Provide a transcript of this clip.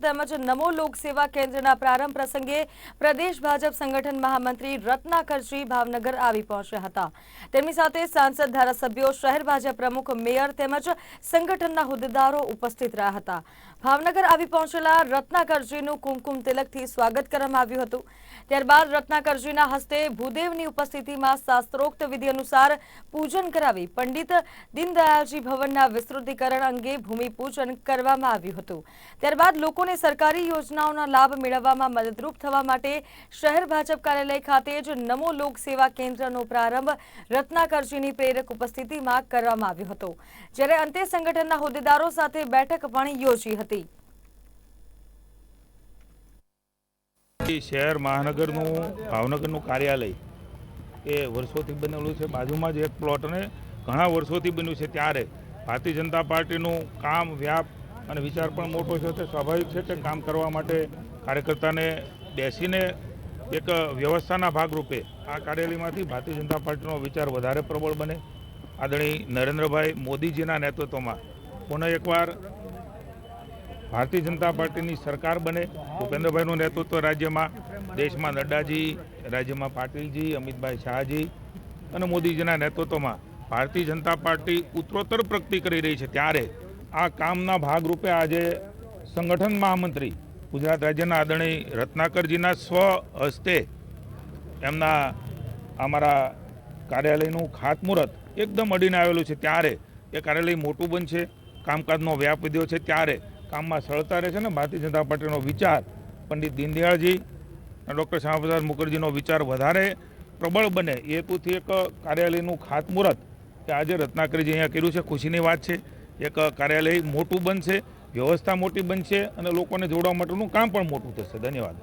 તેમજ નમો લોકસેવા કેન્દ્રના પ્રારંભ પ્રસંગે પ્રદેશ ભાજપ સંગઠન મહામંત્રી રત્નાકરજી ભાવનગર આવી પહોંચ્યા હતા. તેમની સાથે સાંસદ ધારાસભ્યો, શહેર ભાજપ પ્રમુખ, મેયર તેમજ સંગઠનના હોદ્દેદારો ઉપસ્થિત રહ્યા હતા. ભાવનગર આવી પહોંચેલા રત્નાકરજીનું કુમકુમ તિલકથી સ્વાગત કરવામાં આવ્યું હતું. ત્યારબાદ રત્નાકરજીના હસ્તે ભૂદેવની ઉપસ્થિતિમાં શાસ્ત્રોક્ત વિધિ અનુસાર પૂજન કરાવી પંડિત દીનદયાળજી ભવનના વિસ્તૃતિકરણ અંગે ભૂમિપૂજન કરવામાં આવ્યું હતું. ત્યારબાદ લોકોને સરકારી યોજનાઓના લાભ મેળવવામાં મદદરૂપ થવા માટે શહેર ભાજપ કાર્યાલય ખાતે જ નમો લોક સેવા કેન્દ્રનો પ્રારંભ રત્નાકરજીની પ્રેરક ઉપસ્થિતિમાં કરવામાં આવ્યો હતો. જ્યારે અંતે સંગઠનના હોદ્દેદારો સાથે બેઠક પણ યોજી હતી. શહેર મહાનગરનું, ભાવનગરનું કાર્યાલય એ વર્ષોથી બનેલું છે. બાજુમાં જ એક પ્લોટ અને ઘણા વર્ષોથી બન્યું છે. ત્યારે ભારતીય જનતા પાર્ટીનું કામ વ્યાપ અને વિચાર પણ મોટો છે તે સ્વાભાવિક છે કે કામ કરવા માટે કાર્યકર્તાને બેસીને એક વ્યવસ્થાના ભાગરૂપે આ કાર્યાલયમાંથી ભારતીય જનતા પાર્ટીનો વિચાર વધારે પ્રબળ બને. આદરણીય નરેન્દ્રભાઈ મોદીજીના નેતૃત્વમાં પુનઃ એકવાર ભારતીય જનતા પાર્ટીની સરકાર બને. ભૂપેન્દ્રભાઈનું નેતૃત્વ રાજ્યમાં, દેશમાં નડ્ડાજી, રાજ્યમાં પાટીલજી, અમિતભાઈ શાહજી અને મોદીજીના નેતૃત્વમાં ભારતીય જનતા પાર્ટી ઉત્તરોત્તર પ્રગતિ કરી રહી છે. ત્યારે આ કામના ભાગરૂપે આજે સંગઠન મહામંત્રી ગુજરાત રાજ્યના આદરણીય રત્નાકરજીના સ્વ હસ્તે એમના અમારા કાર્યાલયનું ખાતમુહૂર્ત એકદમ અડીને આવેલું છે. ત્યારે એ કાર્યાલય મોટું બનશે, કામકાજનો વ્યાપ વધ્યો છે. ત્યારે કામમાં સરળતા રહેશે ને ભારતીય જનતા પાર્ટીનો વિચાર પંડિત દીનદયાળજી ડૉક્ટર શ્યામાપ્રસાદ મુખર્જીનો વિચાર વધારે પ્રબળ બને. એ હેતુથી એક કાર્યાલયનું ખાતમુહૂર્ત કે આજે રત્નાકરજી અહીંયા કર્યું છે. ખુશીની વાત છે. એક કાર્યાલય મોટું બનશે, વ્યવસ્થા મોટી બનશે અને લોકોને જોડવા માટેનું કામ પણ મોટું થશે. ધન્યવાદ.